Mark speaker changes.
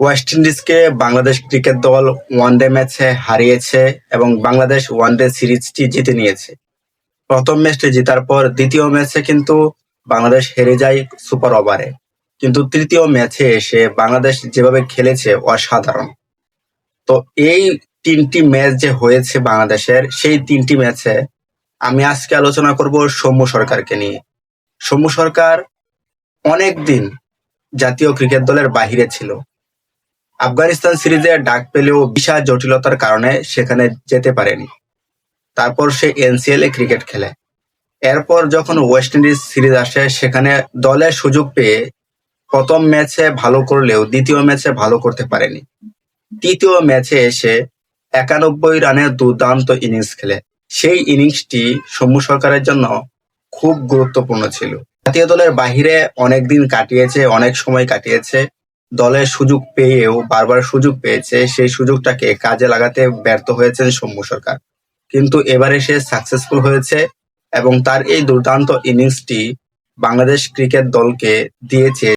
Speaker 1: West ইন্ডিজকে Bangladesh cricket দল one day ম্যাচে হারিয়েছে এবং বাংলাদেশ ওয়ানডে সিরিজটি জিতে নিয়েছে। প্রথম ম্যাচটি জেতার পর দ্বিতীয় ম্যাচে কিন্তু বাংলাদেশ হেরে যায় সুপার ওভারে কিন্তু তৃতীয় ম্যাচে এসে বাংলাদেশ যেভাবে খেলেছে অসাধারণ। তো এই তিনটি ম্যাচ যে হয়েছে বাংলাদেশের, সেই তিনটি ম্যাচে আমি আজকে আলোচনা করব সৌম্য সরকারকে নিয়ে। সৌম্য সরকার অনেক দিন জাতীয় ক্রিকেট দলের বাহিরে ছিল। আফগানিস্তান সিরিজে ডাক পেলেও বিশাল জটিলতার কারণে সেখানে যেতে পারেনি। তারপর সে এনসিএল এ ক্রিকেট খেলে। এরপর যখন ওয়েস্ট ইন্ডিজ সিরিজ আসে, সেখানে দলের সুযোগ পেয়ে প্রথম ম্যাচে ভালো করলেও দ্বিতীয় ম্যাচে ভালো করতে পারেনি। তৃতীয় ম্যাচে এসে একানব্বই রানের দুর্দান্ত ইনিংস খেলে। সেই ইনিংসটি সৌম্য সরকারের জন্য খুব গুরুত্বপূর্ণ ছিল। জাতীয় দলের বাহিরে অনেকদিন কাটিয়েছে, অনেক সময় কাটিয়েছে। দলের সুযোগ পেয়েও, বারবার সুযোগ পেয়েছে, সেই সুযোগটাকে কাজে লাগাতে ব্যর্থ হয়েছেন সৌম্য সরকার। কিন্তু এবারে সে সাকসেসফুল হয়েছে এবং তার এই দুর্দান্ত ইনিংসটি বাংলাদেশ ক্রিকেট দলকে দিয়েছে।